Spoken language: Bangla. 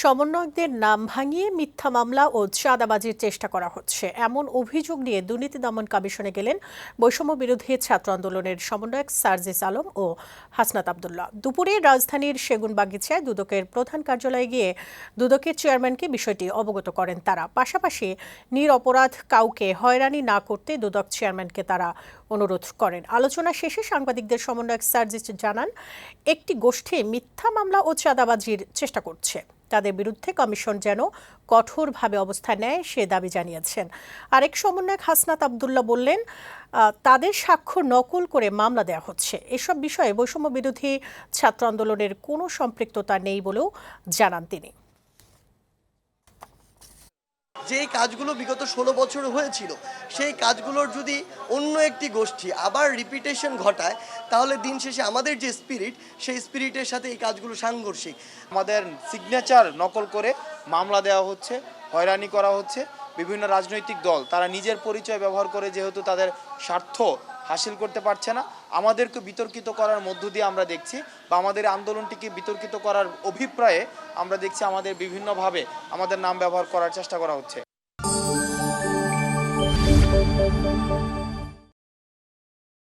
সমন্বয়কদের নাম ভাঙিয়ে মিথ্যা মামলা ও চাঁদাবাজির চেষ্টা করা হচ্ছে। এমন অভিযোগ নিয়ে দুর্নীতি দমন কমিশনে গেলেন বৈষম্য বিরোধী ছাত্র আন্দোলনের সমন্বয়ক সার্জিস আলম ও হাসনাত আবদুল্লাহ। দুপুরে রাজধানীর সেগুনবাগিচায় দুদকের প্রধান কার্যালয়ে গিয়ে দুদকের চেয়ারম্যানকে বিষয়টি অবগত করেন তারা। পাশাপাশি নিরপরাধ কাউকে হয়রানি না করতে দুদক চেয়ারম্যানকে তারা অনুরোধ করেন। আলোচনা শেষে সাংবাদিকদের সমন্বয়ক সার্জিস জানান, একটি গোষ্ঠী মিথ্যা মামলা ও চাঁদাবাজির চেষ্টা করছে। তাদের বিরুদ্ধে কমিশন যেন কঠোরভাবে অবস্থান নেয়, সে দাবি জানিয়েছেন। আরেক সমন্বয়ক হাসনাত আবদুল্লাহ বললেন তাদের স্বাক্ষর নকল করে মামলা দেওয়া হচ্ছে। এসব বিষয়ে বৈষম্য বিরোধী ছাত্র আন্দোলনের কোনো সম্পৃক্ততা নেই বলেও জানান তিনি। যেই কাজগুলো বিগত ষোলো বছর হয়েছিল, সেই কাজগুলোর যদি অন্য একটি গোষ্ঠী আবার রিপিটেশন ঘটায়, তাহলে দিন শেষে আমাদের যে স্পিরিট সেই স্পিরিটের সাথে এই কাজগুলো সাংঘর্ষিক। আমাদের সিগনেচার নকল করে মামলা দেওয়া হচ্ছে, হয়রানি করা হচ্ছে। বিভিন্ন রাজনৈতিক দল, তারা নিজের পরিচয় ব্যবহার করে যেহেতু তাদের স্বার্থ হাসিল করতে পারছে না, আমাদেরকে বিতর্কিত করার মধ্য দিয়ে আমরা দেখছি বা আমাদের আন্দোলনটিকে বিতর্কিত করার অভিপ্রায়ে আমরা দেখছি আমাদের বিভিন্নভাবে আমাদের নাম ব্যবহার করার চেষ্টা করা হচ্ছে।